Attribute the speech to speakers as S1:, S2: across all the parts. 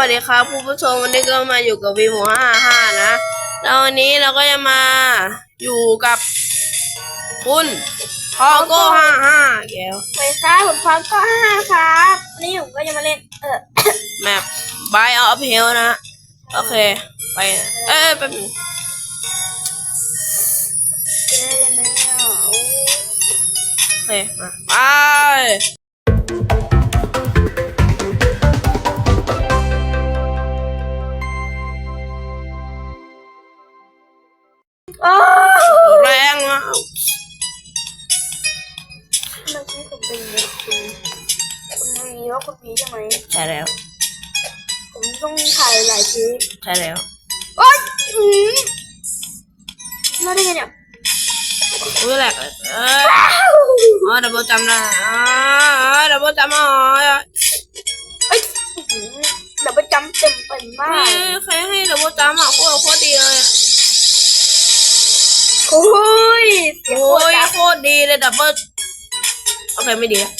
S1: วัสดีครับผู้ผู้ชมวันนี้ก็มาอยู่กับวีหมูห้าห้านะแล้ววันนี้เราก็จะมาอยู่กับคุณพอโก้ห้าห้าแก้ว
S2: สวัสดีครับผมพร้อมก็ห้าครับวันนี้ผมก็จะมาเล่นเออ
S1: แมป Buy of Hell นะโอเคไปเอ้ยไปบนึง
S2: เล่นแล้ว
S1: โอเคมาไป
S2: ช่
S1: แล้ว
S2: ผมต้องถ่ายหลายที
S1: ใช่แล้ว
S2: โอ๊ยอืมมาได้ไงเนี่ย
S1: อุ้ยแหลกเลยเอ้ยอ๋อดับเบิลจำได้อ๋อดับเบิลจำอ๋อ
S2: เอ้ยอืมเดี๋ยวไปจำเต็มเป็นมาก
S1: นี่ใครให้ดับเบิลจำอะโคตรโคตรดีเลย
S2: โอ้ยเสียง
S1: โอ้
S2: โคตร
S1: ย
S2: ดัง
S1: โคตรดีเลยดับเบิลโอเคไม่ดี
S2: วู้ฮู้ว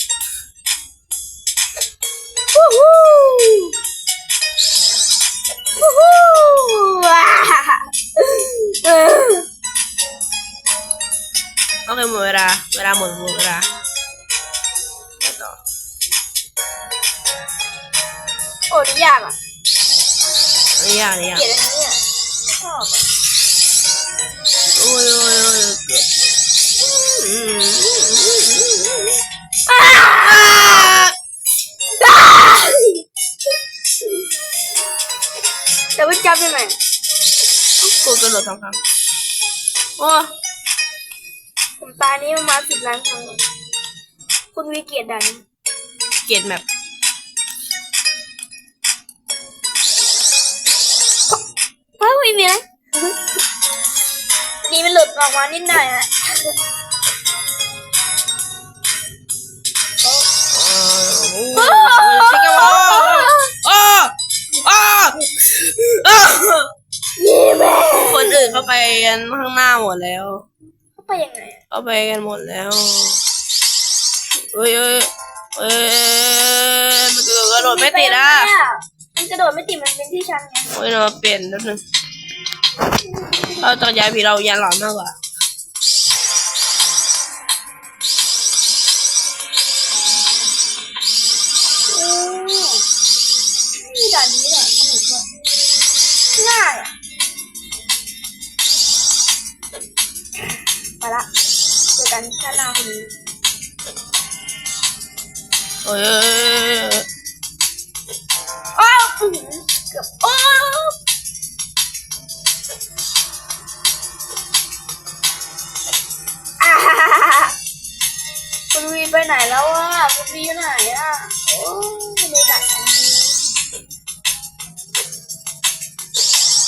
S2: ู้ฮู้ว้าเออ
S1: โอเคหมดเวลาเวลาหมดหมดเวลาไปต่อ
S2: โอ้นี่ยากอะ
S1: อันนี้ยากอันนี้ยาก
S2: เกลียดอัน แต่ว่าจำได้ไหม
S1: กูกระโดดสองครั้งโอ้
S2: ผมตายนี้ประมาณสิบล้านครั้งคุณวิเกียรติดัน
S1: เกลียดแมป
S2: เฮ้ยไม่มีนะนี่มันหลุดออกมานิดหน่อยอะ
S1: กั
S2: น
S1: ข้างหน้าหมดแล้ว
S2: เขาไปยังไงอะ
S1: เข้าไปกันหมดแล้วเอ้ยเอ้ยเอ้ยมันกระโดดไม่ติดอะ
S2: มันกระโดดไม่ติดมันเป็นที่ชันไง
S1: โอ้ยเราเปลี่ยนนิดนึงเราจักรยานผีเรายันหลอนมากกว่า
S2: ละเจอกันชาติหน้าคุณ
S1: โอ้ยเอ้ย
S2: อ้าวอื้อหือเกือบอ้าวอ่าฮ่าฮ่าฮ่าฮ่าคุณวีไปไหนแล้วอะคุณวีอยู่ไหนอะโอ้ยในด่านนี้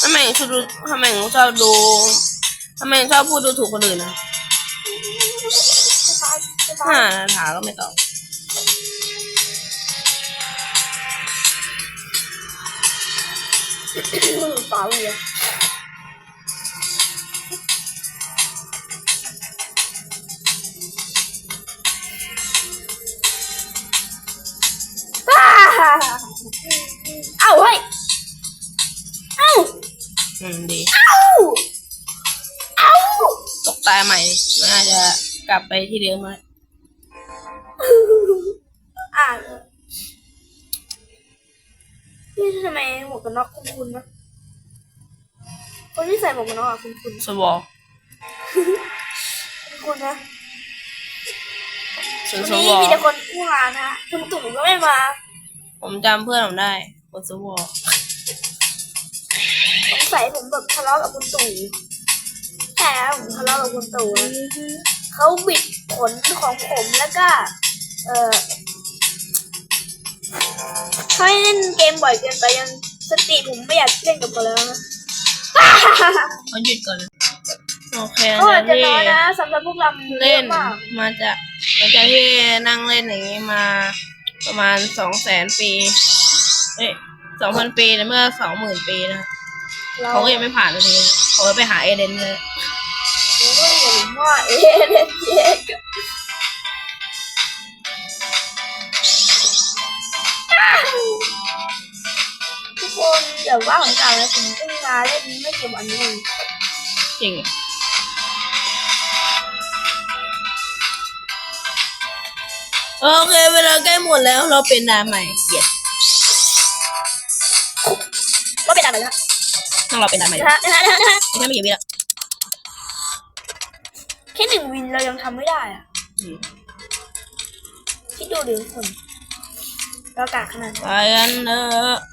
S1: ทำไมชอบดูทำไมชอบดูทำไมชอบพูดดูถูกคนอื่นนะ
S2: ตายจะตา
S1: ถ้ายถามก็ไม่ตอบ
S2: ตายเลยอ้าเอ้าเฮ้ย เอ้า
S1: อืมดี
S2: เอ้า เอ้า
S1: ตกตายใหม่มันอาจจะกลับไปที่เดิมไหม
S2: ทำไมหมวกกันน็อกคุ้นๆนะคนที่ใส่หมวกกันน็อกอะคุ้น
S1: สวอ
S2: ๆคุ้นๆนะ
S1: ส่วน
S2: วัน
S1: ส
S2: นี้
S1: วอ
S2: มีแต่คนผู้งานนะฮะคุณตุ่มก็ไม่มา
S1: ผมจำเพื่อนผมได้คนสวอ
S2: สงสัยผมแบบทะเลาะกับคุณตู่ใช่ครับผมทะเลาะกับคุณตู่นะเขาบิดผลของผมแล้วก็ เออ เขาให้เล่นเกมบ่อยเกินไปยังสติผมไม่อยากเล่นกับเขาแล้วนะ
S1: เขาหยุดก่อนเลยโอเค
S2: ก็อาจจะ
S1: ที่
S2: น้อยนะสำหรับพวกเรามันเย
S1: เล่น
S2: อะมาก
S1: มาจากมาจากที่นั่งเล่นอย่างนี้มาประมาณสองแสนปีเอ้ยสองพันปีนะเมื่อสองหมื่นปีนะ
S2: เรา
S1: เขาก็ยังไม่ผ่านเลยทีเขาก็ไปหาเอเดนเลย
S2: ผมก็เห็นว่าเอเดนเยก อ้าวยวว่าของเก่าแล้วผมเพิ่งมาเล่นไม่กี่วันนี้เอง
S1: จริงโอเคเวลาใกล้หมดแล้วเราเป็นดาใหม่เกลียด
S2: ว่าเป็นอะไรนะ
S1: ต้องเราเป็นดาใหม่
S2: นะฮะนะฮะนะฮะ
S1: ไม่ใช่ไม่กี่วิละ
S2: แค่หนึ่งวินเรายังทำไม่ได้อะ
S1: อืม
S2: คิดดูดิทุกคนเรากากขนาดไหน
S1: ไปกันเถอะ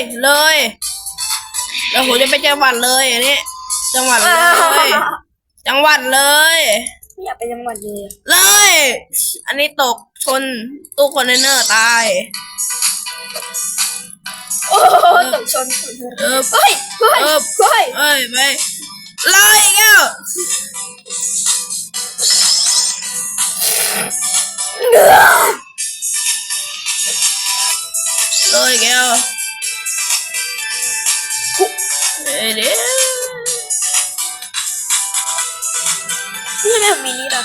S1: เอ้ยเลยแล้วผมจะไปจังหวัดเลยอันนี้จังหวัดเลย จังหวัดเลย
S2: ไม่อยากไปจังหวัดเลยอะ
S1: เลย อันนี้ตกชนตู้คอนเทนเนอร์ตาย
S2: โอ้โหตกชนสุดเลย
S1: เอิบ
S2: เฮ้ยเฮ้ย
S1: เอิบ
S2: เฮ้ย
S1: เอ้ยไป
S2: นี่เรื่องมินิเหรอ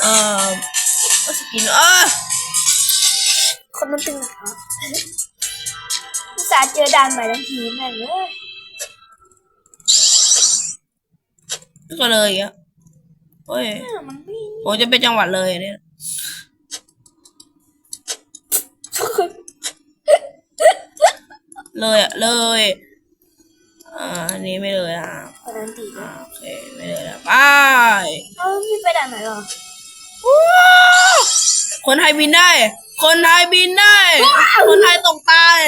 S1: เอ่อเอาสกินเออ
S2: คนมันตึงเหรออุตส่าห์เจอด่านใหม่ทั้งทีแม่งเลย
S1: ก็เลยอะโอ้ย
S2: เออมันไม่
S1: ผมจะไปจังหวัดเลยเนี่ยเลยอะเลย อ่าอันนี้ไม่เลยอะ
S2: คนนั้นตีเล
S1: อ่ายโอเคไม่เลยอะไป
S2: เอ้าพี่ไปด่านไหนเหรอ
S1: คนไทยบินได้ คนไทยบินได้ คนไทยตกตาย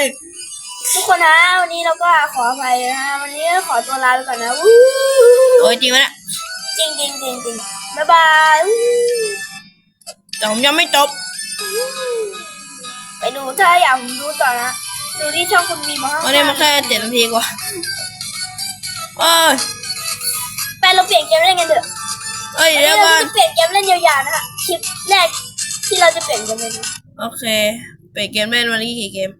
S2: ทุกคนนะวันนี้เราก็ขออภัยนะวันนี้ขอตัวลาไปก่อนนะวู้
S1: โอ้ยจริงไหมเนี่ย
S2: จริงจริงจริงจริงบ๊ายบายวู้
S1: แต่ผมยังไม่จบ
S2: ไปดูถ้าอยากดูต่อนะดูที่ช่องคุณมีมาข้าง
S1: วันนี้มันแค่เจ็ดนาทีกว่า เอ้ย
S2: ไปเราเปลี่ยนเกมเล่นกันเถอะ
S1: เอ้ย
S2: วัน
S1: เดี๋
S2: นี้
S1: ยว
S2: เรา
S1: ก่อน
S2: จะเปลี่ยนเกมเล่นยาวๆนะฮะคลิปแรกที่เราจะเปลี่ยนเกมเล่นนะ
S1: โอเคไปเกมเล่นวันนี้กี่เกม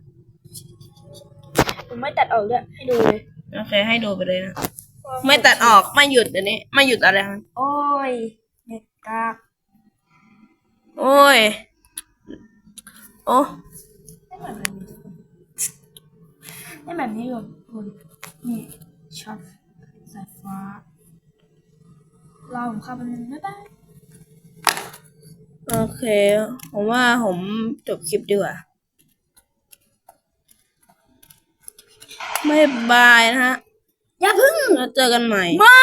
S2: ผมไม่ตัดออกด้วยให้ดูเลย
S1: โอเค ให้ดูไปเลยนะ ไม่ตัดออกไม่หยุดเดี๋ยวนี้ ไม่หยุดอะไรทั้งนั้น
S2: โอ้ยเน็ตกาก
S1: โอ้ย โอ้
S2: ได้แบบนี้ได้แบบนี้เลยคุณนี่ช็อต สายฟ้ารอผมเข้าไปหนึ่งบ๊ายบาย
S1: โอเค ผมว่าผมจบคลิปดีกว่าไม่บายนะฮะ
S2: อย่าพึ่ง
S1: แล้วเจอกันใหม่
S2: มา